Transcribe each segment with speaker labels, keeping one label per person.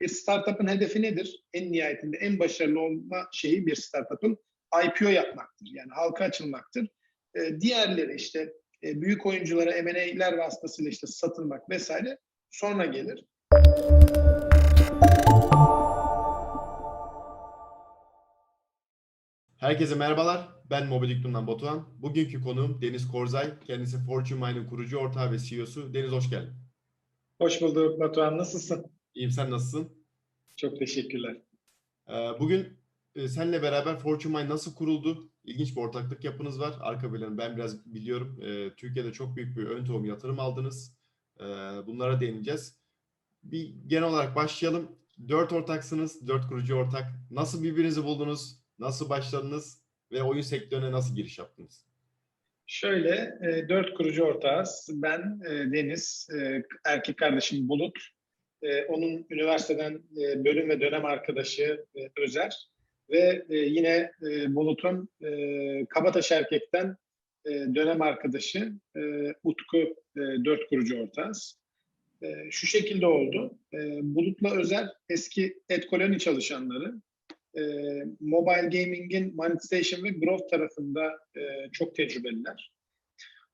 Speaker 1: bir startup'ın hedefi nedir? En nihayetinde en başarılı olma şeyi bir startup'ın IPO yapmaktır. Yani halka açılmaktır. E, diğerleri işte e, büyük oyunculara M&A'ler vasıtasıyla işte satılmak vesaire sonra gelir.
Speaker 2: Herkese merhabalar. Ben Mobiliktum'dan Batuhan. Bugünkü konuğum Deniz Korzay. Kendisi Fortune Mine'ın kurucu ortağı ve CEO'su. Deniz hoş geldin.
Speaker 1: Hoş bulduk Batuhan. Nasılsın?
Speaker 2: İyiyim sen nasılsın?
Speaker 1: Çok teşekkürler.
Speaker 2: Ee, Bugün e, seninle beraber Fortune Mine nasıl kuruldu? İlginç bir ortaklık yapınız var. Arka planı ben biraz biliyorum. Ee, Türkiye'de çok büyük bir ön tohum yatırım aldınız. Ee, Bunlara değineceğiz. Bir genel olarak başlayalım. Dört ortaksınız, dört kurucu ortak. Nasıl birbirinizi buldunuz? Nasıl başladınız? Ve oyun sektörüne nasıl giriş yaptınız?
Speaker 1: Şöyle, e, dört kurucu ortağız. Ben, e, Deniz, e, erkek kardeşim Bulut, e, onun üniversiteden e, bölüm ve dönem arkadaşı e, Özer ve e, yine e, Bulut'un e, Kabataş Erkek'ten e, dönem arkadaşı e, Utku e, dört kurucu ortağız. E, şu şekilde oldu. E, Bulut'la Özer eski Etkoloni çalışanları e, mobile gaming'in monetization ve growth tarafında e, çok tecrübeliler.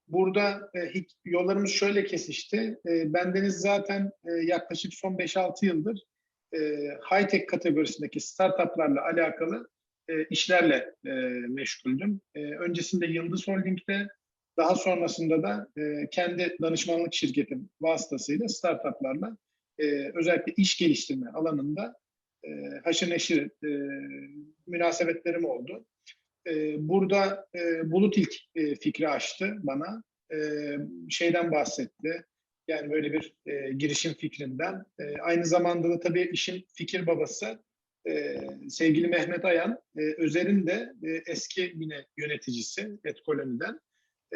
Speaker 1: Burada e, yollarımız şöyle kesişti. E, bendeniz zaten e, yaklaşık son 5-6 yıldır e, high-tech kategorisindeki startuplarla alakalı e, işlerle e, meşguldüm. E, öncesinde Yıldız Holding'de, daha sonrasında da e, kendi danışmanlık şirketim vasıtasıyla startuplarla e, özellikle iş geliştirme alanında e, haşır neşir e, münasebetlerim oldu. E, burada e, Bulut ilk e, fikri açtı bana. E, şeyden bahsetti. Yani böyle bir e, girişim fikrinden. E, aynı zamanda da tabii işin fikir babası e, sevgili Mehmet Ayan, e, Özer'in de e, eski yine yöneticisi Etkoloni'den.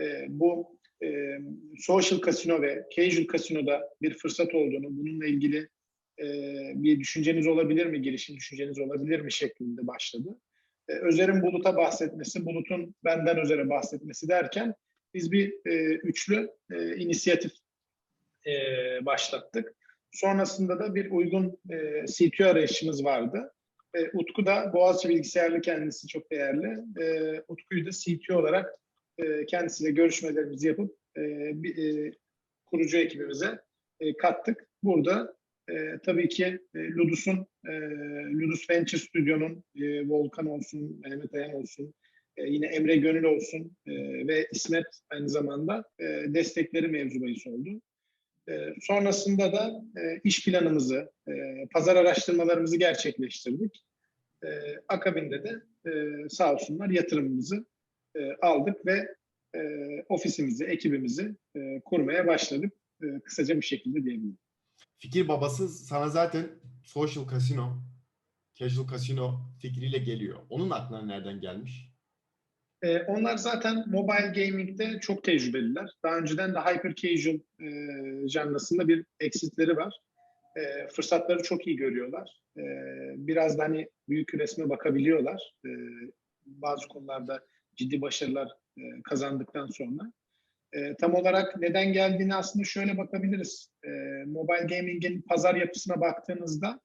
Speaker 1: E, bu e, social casino ve casual casino'da bir fırsat olduğunu, bununla ilgili e, bir düşünceniz olabilir mi, girişim düşünceniz olabilir mi şeklinde başladı. E, Özer'in Bulut'a bahsetmesi, Bulut'un benden Özer'e bahsetmesi derken biz bir e, üçlü e, inisiyatif e, başlattık. Sonrasında da bir uygun e, CTO arayışımız vardı. E, Utku da Boğaziçi Bilgisayarlı kendisi çok değerli. E, Utku'yu da CTO olarak e, kendisiyle görüşmelerimizi yapıp e, bir, e, kurucu ekibimize e, kattık. Burada e, tabii ki e, Ludus'un, e, Ludus Venture Stüdyo'nun e, Volkan olsun, Mehmet Ayan olsun, e, yine Emre Gönül olsun e, ve İsmet aynı zamanda e, destekleri mevzu bahis oldu. E, sonrasında da e, iş planımızı, e, pazar araştırmalarımızı gerçekleştirdik. E, akabinde de e, sağ olsunlar yatırımımızı e, aldık ve e, ofisimizi, ekibimizi e, kurmaya başladık. E, kısaca bir şekilde diyebilirim.
Speaker 2: Fikir babası sana zaten social casino, casual casino fikriyle geliyor. Onun aklına nereden gelmiş?
Speaker 1: Ee, onlar zaten mobile gaming'de çok tecrübeliler. Daha önceden de hyper casual e, janrasında bir exitleri var. E, fırsatları çok iyi görüyorlar. E, biraz da hani büyük resme bakabiliyorlar. E, bazı konularda ciddi başarılar e, kazandıktan sonra. E, tam olarak neden geldiğini aslında şöyle bakabiliriz. E, mobile gaming'in pazar yapısına baktığınızda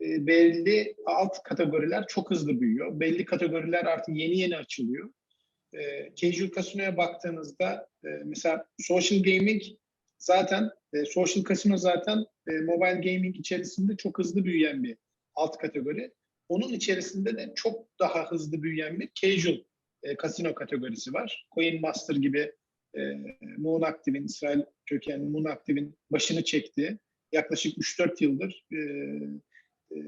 Speaker 1: e, belli alt kategoriler çok hızlı büyüyor. Belli kategoriler artık yeni yeni açılıyor e, casual casino'ya baktığınızda e, mesela social gaming zaten e, social casino zaten e, mobile gaming içerisinde çok hızlı büyüyen bir alt kategori. Onun içerisinde de çok daha hızlı büyüyen bir casual e, casino kategorisi var. Coin Master gibi e, Moon Active'in, İsrail kökenli Moon Active'in başını çektiği yaklaşık 3-4 yıldır e, e,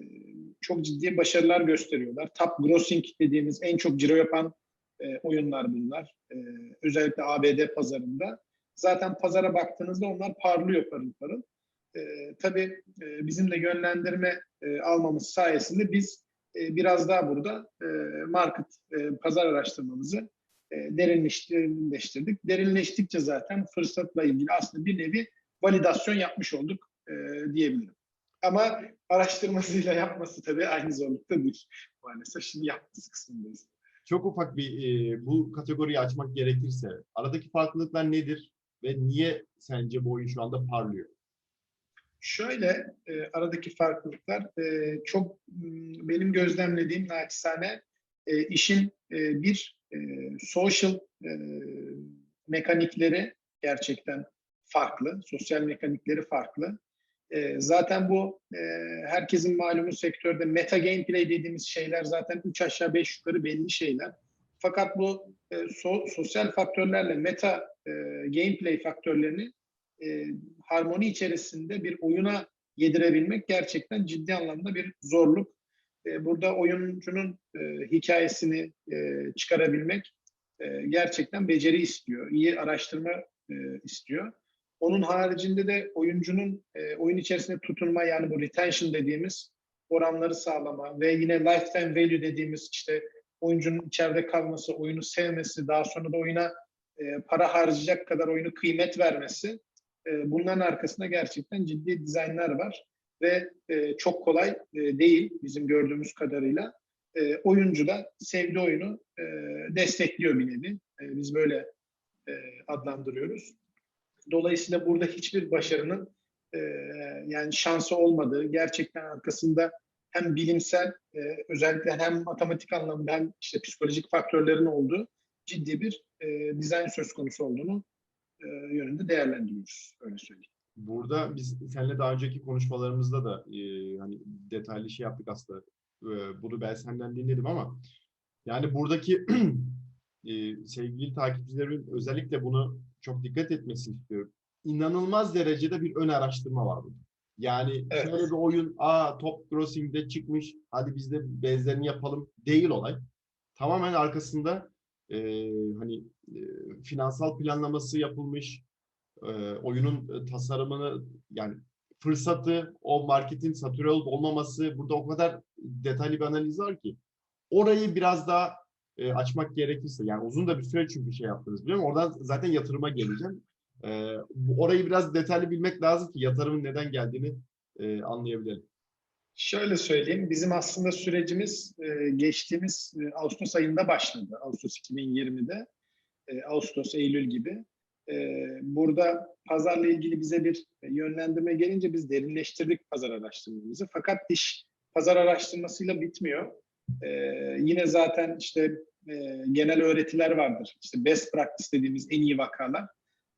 Speaker 1: çok ciddi başarılar gösteriyorlar. Top grossing dediğimiz en çok ciro yapan e, oyunlar bunlar. E, özellikle ABD pazarında. Zaten pazara baktığınızda onlar parlıyor parıl parıl. E, tabii e, bizim de yönlendirme e, almamız sayesinde biz e, biraz daha burada e, market, e, pazar araştırmamızı derinleştirdik. Derinleştikçe zaten fırsatla ilgili aslında bir nevi validasyon yapmış olduk e, diyebilirim. Ama araştırmasıyla yapması tabii aynı zorlukta değil. Maalesef şimdi yapması kısmındayız.
Speaker 2: Çok ufak bir e, bu kategoriyi açmak gerekirse aradaki farklılıklar nedir ve niye sence bu oyun şu anda parlıyor?
Speaker 1: Şöyle e, aradaki farklılıklar e, çok benim gözlemlediğim naçizane e, işin e, bir e, social e, mekanikleri gerçekten farklı, sosyal mekanikleri farklı. E, zaten bu e, herkesin malumu sektörde meta gameplay dediğimiz şeyler zaten üç aşağı beş yukarı belli şeyler. Fakat bu e, so- sosyal faktörlerle meta e, gameplay faktörlerini e, harmoni içerisinde bir oyuna yedirebilmek gerçekten ciddi anlamda bir zorluk. E, burada oyuncunun e, hikayesini e, çıkarabilmek e, gerçekten beceri istiyor, iyi araştırma istiyor. Onun haricinde de oyuncunun oyun içerisinde tutunma yani bu retention dediğimiz oranları sağlama ve yine lifetime value dediğimiz işte oyuncunun içeride kalması, oyunu sevmesi, daha sonra da oyuna para harcayacak kadar oyunu kıymet vermesi e, bunların arkasında gerçekten ciddi dizaynlar var ve e, çok kolay e, değil bizim gördüğümüz kadarıyla. E, oyuncu da sevdiği oyunu e, destekliyor bir. E, biz böyle e, adlandırıyoruz. Dolayısıyla burada hiçbir başarının e, yani şansı olmadığı, gerçekten arkasında hem bilimsel e, özellikle hem matematik anlamda hem işte psikolojik faktörlerin olduğu ciddi bir e, dizayn söz konusu olduğunu e, yönünde değerlendiriyoruz. Öyle söyleyeyim.
Speaker 2: Burada biz seninle daha önceki konuşmalarımızda da e, hani detaylı şey yaptık aslında. E, bunu ben senden dinledim ama yani buradaki e, sevgili takipçilerimin özellikle bunu çok dikkat etmesini istiyorum. İnanılmaz derecede bir ön araştırma var burada. Yani
Speaker 1: Evet.
Speaker 2: şöyle bir oyun, aa top grossing'de çıkmış, hadi biz de benzerini yapalım değil olay. Tamamen arkasında e, hani e, finansal planlaması yapılmış, oyunun e, tasarımını yani fırsatı, o marketin satüre olup olmaması burada o kadar detaylı bir analiz var ki orayı biraz daha e, açmak gerekirse yani uzun da bir süre çünkü şey yaptınız biliyor musun? Oradan zaten yatırıma geleceğim. E, orayı biraz detaylı bilmek lazım ki yatırımın neden geldiğini e, anlayabilelim.
Speaker 1: Şöyle söyleyeyim, bizim aslında sürecimiz e, geçtiğimiz e, Ağustos ayında başladı. Ağustos 2020'de, e, Ağustos, Eylül gibi. E, burada pazarla ilgili bize bir yönlendirme gelince biz derinleştirdik pazar araştırmamızı. Fakat iş pazar araştırmasıyla bitmiyor. E, yine zaten işte e, genel öğretiler vardır. İşte best practice dediğimiz en iyi vakalar.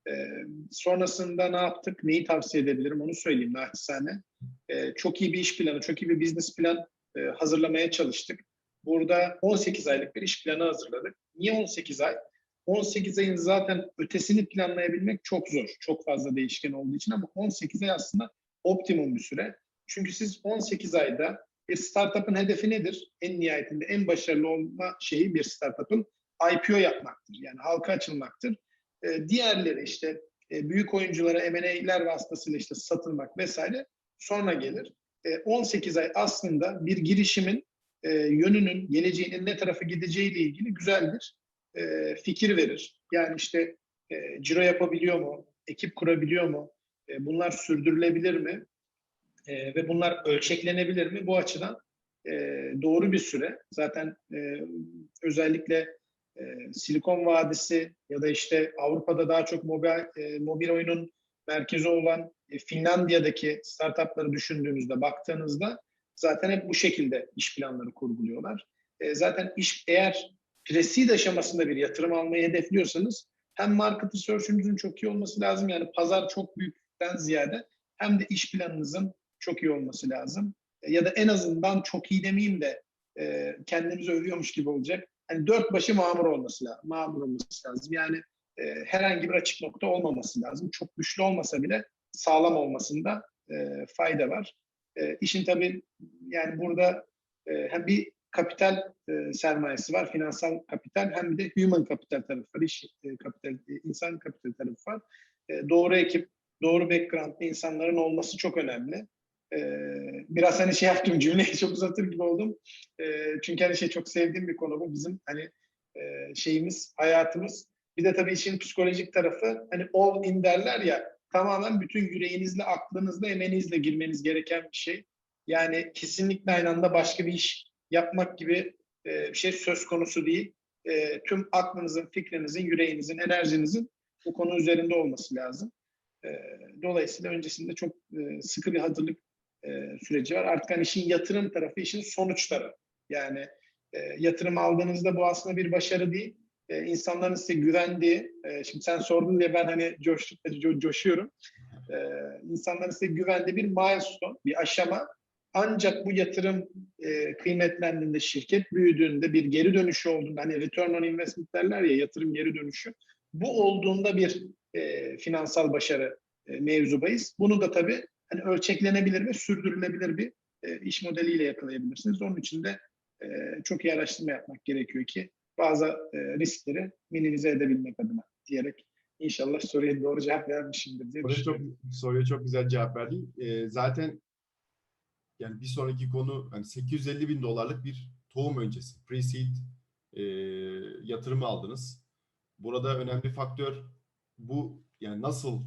Speaker 1: E, sonrasında ne yaptık, neyi tavsiye edebilirim onu söyleyeyim naçizane çok iyi bir iş planı, çok iyi bir business plan e, hazırlamaya çalıştık. Burada 18 aylık bir iş planı hazırladık. Niye 18 ay? 18 ayın zaten ötesini planlayabilmek çok zor. Çok fazla değişken olduğu için ama 18 ay aslında optimum bir süre. Çünkü siz 18 ayda bir startup'ın hedefi nedir? En nihayetinde en başarılı olma şeyi bir startup'ın IPO yapmaktır. Yani halka açılmaktır. E, diğerleri işte e, büyük oyunculara M&A'ler vasıtasıyla işte satılmak vesaire sonra gelir. E, 18 ay aslında bir girişimin e, yönünün, geleceğinin ne tarafa gideceğiyle ilgili güzel bir e, fikir verir. Yani işte e, ciro yapabiliyor mu, ekip kurabiliyor mu, e, bunlar sürdürülebilir mi E, ve bunlar ölçeklenebilir mi? Bu açıdan e, doğru bir süre. Zaten e, özellikle e, Silikon Vadisi ya da işte Avrupa'da daha çok mobil, e, mobil oyunun merkezi olan e, Finlandiya'daki startupları düşündüğünüzde, baktığınızda zaten hep bu şekilde iş planları kurguluyorlar. E, zaten iş eğer pre-seed aşamasında bir yatırım almayı hedefliyorsanız hem market research'ünüzün çok iyi olması lazım. Yani pazar çok büyükten ziyade hem de iş planınızın çok iyi olması lazım. Ya da en azından çok iyi demeyeyim de e, kendimizi övüyormuş gibi olacak. Hani dört başı mamur olması lazım. Mamur olması lazım. Yani e, herhangi bir açık nokta olmaması lazım. Çok güçlü olmasa bile sağlam olmasında e, fayda var. E, işin tabii yani burada e, hem bir kapital e, sermayesi var, finansal kapital hem de human kapital tarafı var, iş e, kapital, e, insan kapital tarafı var. E, doğru ekip, doğru backgroundlı insanların olması çok önemli. E, biraz hani şey yaptım cümleyi çok uzatır gibi oldum. E, çünkü hani şey çok sevdiğim bir konu bu bizim hani e, şeyimiz, hayatımız. Bir de tabii işin psikolojik tarafı hani all in derler ya tamamen bütün yüreğinizle, aklınızla, emeğinizle girmeniz gereken bir şey. Yani kesinlikle aynı anda başka bir iş yapmak gibi e, bir şey söz konusu değil. E, tüm aklınızın, fikrinizin, yüreğinizin, enerjinizin bu konu üzerinde olması lazım. E, dolayısıyla öncesinde çok sıkı bir hazırlık süreci var. Artık hani işin yatırım tarafı, işin sonuçları. Yani yatırım aldığınızda bu aslında bir başarı değil. E, insanların size güvendiği, şimdi sen sordun diye ben hani coş, co- coşuyorum. E, insanların size güvendiği bir milestone, bir aşama. Ancak bu yatırım e, kıymetlendiğinde, şirket büyüdüğünde, bir geri dönüşü olduğunda, hani return on investment derler ya, yatırım geri dönüşü. Bu olduğunda bir e, finansal başarı e, mevzu bahis. Bunu da tabii hani ölçeklenebilir ve sürdürülebilir bir e, iş modeliyle yakalayabilirsiniz. Onun için de e, çok iyi araştırma yapmak gerekiyor ki bazı e, riskleri minimize edebilmek adına diyerek inşallah soruya doğru cevap vermişimdir diye
Speaker 2: Soruya çok, soruya çok güzel cevap verdin. Ee, zaten yani bir sonraki konu hani 850 bin dolarlık bir tohum öncesi pre-seed e, yatırımı aldınız. Burada önemli faktör bu yani nasıl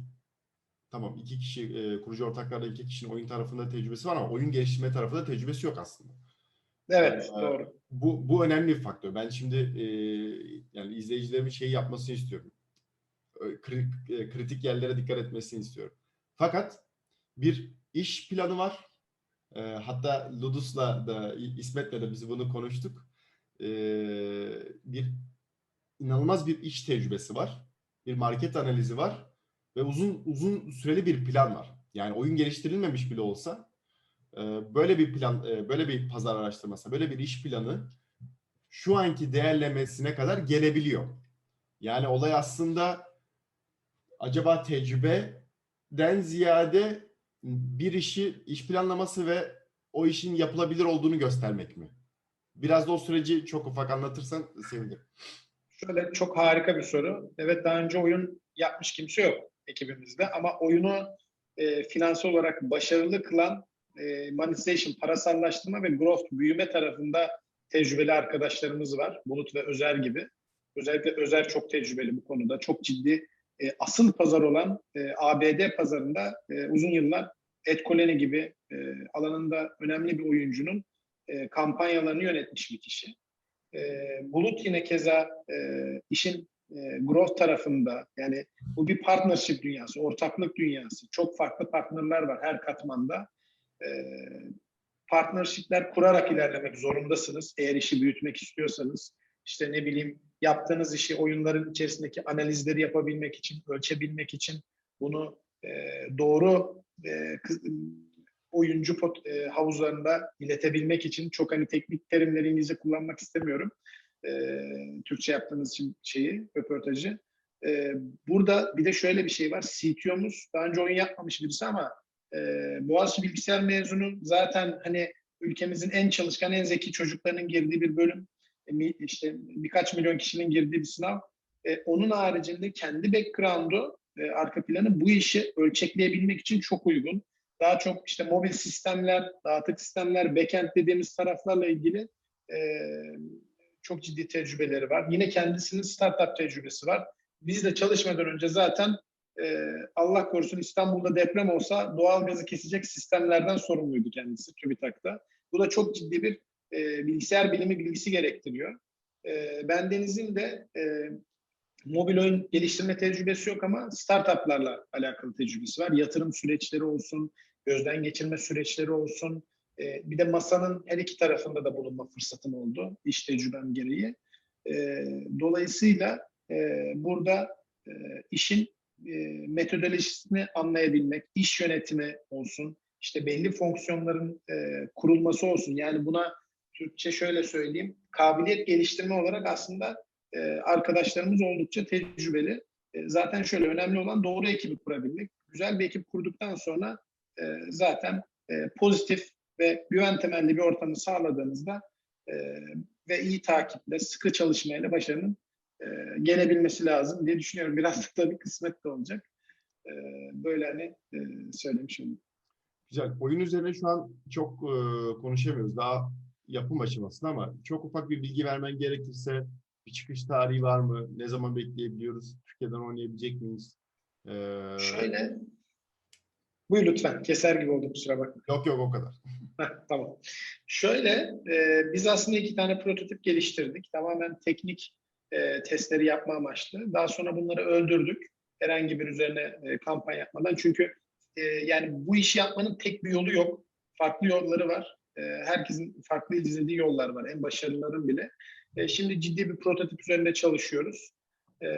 Speaker 2: tamam iki kişi e, kurucu ortaklarla iki kişinin oyun tarafında tecrübesi var ama oyun geliştirme tarafında tecrübesi yok aslında.
Speaker 1: Evet,
Speaker 2: Ee,
Speaker 1: doğru.
Speaker 2: Bu, bu önemli bir faktör. Ben şimdi e, yani izleyicilerimin şeyi yapmasını istiyorum. Ö- kri- e, kritik yerlere dikkat etmesini istiyorum. Fakat bir iş planı var. E, hatta Ludus'la da İsmet'le de biz bunu konuştuk. E, bir inanılmaz bir iş tecrübesi var. Bir market analizi var ve uzun uzun süreli bir plan var. Yani oyun geliştirilmemiş bile olsa e, böyle bir plan, e, böyle bir pazar araştırması, böyle bir iş planı şu anki değerlemesine kadar gelebiliyor. Yani olay aslında acaba tecrübeden ziyade bir işi, iş planlaması ve o işin yapılabilir olduğunu göstermek mi? Biraz da o süreci çok ufak anlatırsan sevinirim.
Speaker 1: Şöyle çok harika bir soru. Evet daha önce oyun yapmış kimse yok ekibimizde ama oyunu e, finansal olarak başarılı kılan e, monetization, parasallaştırma ve growth, büyüme tarafında tecrübeli arkadaşlarımız var. Bulut ve Özer gibi. Özellikle Özer çok tecrübeli bu konuda. Çok ciddi e, asıl pazar olan e, ABD pazarında e, uzun yıllar Ed Coleni gibi e, alanında önemli bir oyuncunun e, kampanyalarını yönetmiş bir kişi. E, Bulut yine keza e, işin e, growth tarafında yani bu bir partnership dünyası, ortaklık dünyası. Çok farklı partnerler var her katmanda. E, partnershipler kurarak ilerlemek zorundasınız eğer işi büyütmek istiyorsanız. İşte ne bileyim yaptığınız işi oyunların içerisindeki analizleri yapabilmek için, ölçebilmek için bunu e, doğru e, oyuncu pot, e, havuzlarında iletebilmek için çok hani teknik terimleri İngilizce kullanmak istemiyorum. E, Türkçe yaptığınız için şeyi, röportajı. E, burada bir de şöyle bir şey var. CTO'muz daha önce oyun yapmamış birisi ama e, Boğaziçi Bilgisayar mezunu zaten hani ülkemizin en çalışkan, en zeki çocuklarının girdiği bir bölüm. E, işte birkaç milyon kişinin girdiği bir sınav. E, onun haricinde kendi background'u, e, arka planı bu işi ölçekleyebilmek için çok uygun daha çok işte mobil sistemler, dağıtık sistemler, backend dediğimiz taraflarla ilgili e, çok ciddi tecrübeleri var. Yine kendisinin startup tecrübesi var. Biz de çalışmadan önce zaten e, Allah korusun İstanbul'da deprem olsa doğal gazı kesecek sistemlerden sorumluydu kendisi TÜBİTAK'ta. Bu da çok ciddi bir e, bilgisayar bilimi bilgisi gerektiriyor. E, ben Deniz'in de e, mobil oyun geliştirme tecrübesi yok ama startuplarla alakalı tecrübesi var. Yatırım süreçleri olsun, gözden geçirme süreçleri olsun. Ee, bir de masanın her iki tarafında da bulunma fırsatım oldu iş tecrübem gereği. Ee, dolayısıyla e, burada e, işin e, metodolojisini anlayabilmek, iş yönetimi olsun, işte belli fonksiyonların e, kurulması olsun. Yani buna Türkçe şöyle söyleyeyim, kabiliyet geliştirme olarak aslında e, arkadaşlarımız oldukça tecrübeli. E, zaten şöyle önemli olan doğru ekibi kurabilmek. Güzel bir ekip kurduktan sonra e, zaten e, pozitif ve güven temelli bir ortamı sağladığınızda e, ve iyi takiple, sıkı çalışmayla başarının e, gelebilmesi lazım diye düşünüyorum. Biraz da tabii kısmet de olacak. E, böyle hani e, söylemiş olayım.
Speaker 2: Güzel. Oyun üzerine şu an çok e, konuşamıyoruz. Daha yapım aşamasında ama çok ufak bir bilgi vermen gerekirse bir çıkış tarihi var mı? Ne zaman bekleyebiliyoruz? Türkiye'den oynayabilecek miyiz? Ee,
Speaker 1: Şöyle, buyur lütfen. Keser gibi oldum kusura bakma.
Speaker 2: Yok yok o kadar.
Speaker 1: Heh, tamam. Şöyle, e, biz aslında iki tane prototip geliştirdik. Tamamen teknik e, testleri yapma amaçlı. Daha sonra bunları öldürdük. Herhangi bir üzerine e, kampanya yapmadan. Çünkü e, yani bu işi yapmanın tek bir yolu yok. Farklı yolları var. E, herkesin farklı izlediği yollar var. En başarılıların bile. E, şimdi ciddi bir prototip üzerinde çalışıyoruz. E,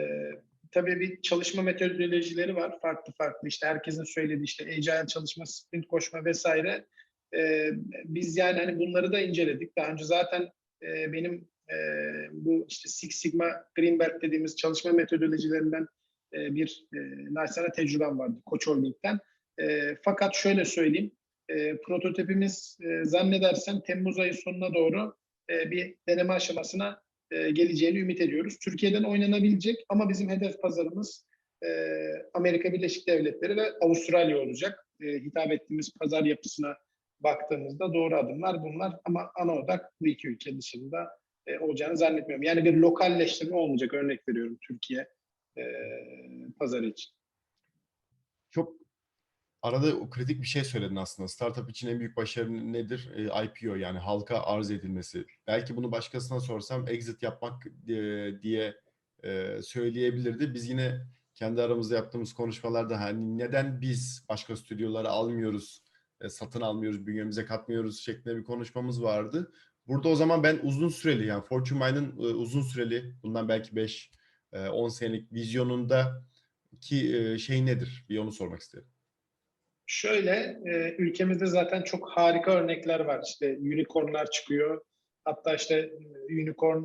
Speaker 1: tabii bir çalışma metodolojileri var. Farklı farklı işte herkesin söylediği işte agile çalışma, sprint koşma vesaire. E, biz yani hani bunları da inceledik. Daha önce zaten benim bu işte Six Sigma Green Belt dediğimiz çalışma metodolojilerinden bir e, naçizane tecrübem vardı Koç Holding'den. Fakat şöyle söyleyeyim, e, prototipimiz e, zannedersem Temmuz ayı sonuna doğru e, bir deneme aşamasına e, geleceğini ümit ediyoruz. Türkiye'den oynanabilecek ama bizim hedef pazarımız e, Amerika Birleşik Devletleri ve Avustralya olacak. E, hitap ettiğimiz pazar yapısına baktığımızda doğru adımlar bunlar ama ana odak bu iki ülke dışında e, olacağını zannetmiyorum. Yani bir lokalleştirme olmayacak örnek veriyorum Türkiye e, pazarı için.
Speaker 2: Çok arada kritik bir şey söyledin aslında. Startup için en büyük başarı nedir? E, IPO yani halka arz edilmesi. Belki bunu başkasına sorsam exit yapmak e, diye e, söyleyebilirdi. Biz yine kendi aramızda yaptığımız konuşmalarda hani neden biz başka stüdyoları almıyoruz, e, satın almıyoruz, bünyemize katmıyoruz şeklinde bir konuşmamız vardı. Burada o zaman ben uzun süreli yani Fortune Mine'ın e, uzun süreli bundan belki 5 10 senelik vizyonunda ki e, şey nedir? Bir onu sormak isterim.
Speaker 1: Şöyle, e, ülkemizde zaten çok harika örnekler var. İşte unicornlar çıkıyor. Hatta işte e, unicorn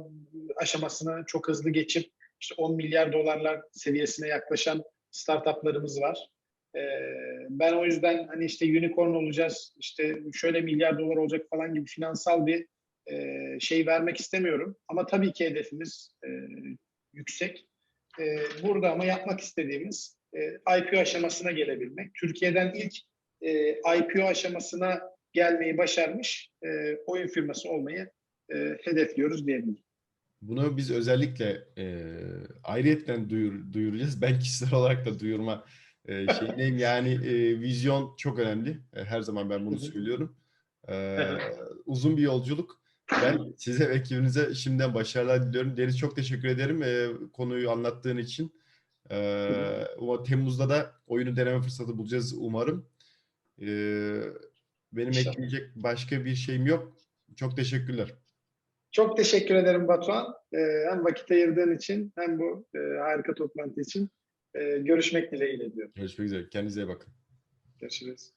Speaker 1: aşamasını çok hızlı geçip işte 10 milyar dolarlar seviyesine yaklaşan startuplarımız var. E, ben o yüzden hani işte unicorn olacağız, işte şöyle milyar dolar olacak falan gibi finansal bir e, şey vermek istemiyorum. Ama tabii ki hedefimiz e, yüksek. E, burada ama yapmak istediğimiz e, IPO aşamasına gelebilmek. Türkiye'den ilk e, IPO aşamasına gelmeyi başarmış e, oyun firması olmayı e, hedefliyoruz diyebilirim.
Speaker 2: Bunu biz özellikle e, ayrıyetten duyur, duyuracağız. Ben kişisel olarak da duyurma e, şeyindeyim. Yani e, vizyon çok önemli. E, her zaman ben bunu söylüyorum. E, uzun bir yolculuk. Ben size ve ekibinize şimdiden başarılar diliyorum. Deniz çok teşekkür ederim e, konuyu anlattığın için. E, ama Temmuz'da da oyunu deneme fırsatı bulacağız umarım. E, benim
Speaker 1: İnşallah.
Speaker 2: ekleyecek başka bir şeyim yok. Çok teşekkürler.
Speaker 1: Çok teşekkür ederim Batuhan. E, hem vakit ayırdığın için hem bu e, harika toplantı için. E, görüşmek dileğiyle diyorum.
Speaker 2: Görüşmek üzere. Kendinize iyi bakın.
Speaker 1: Görüşürüz.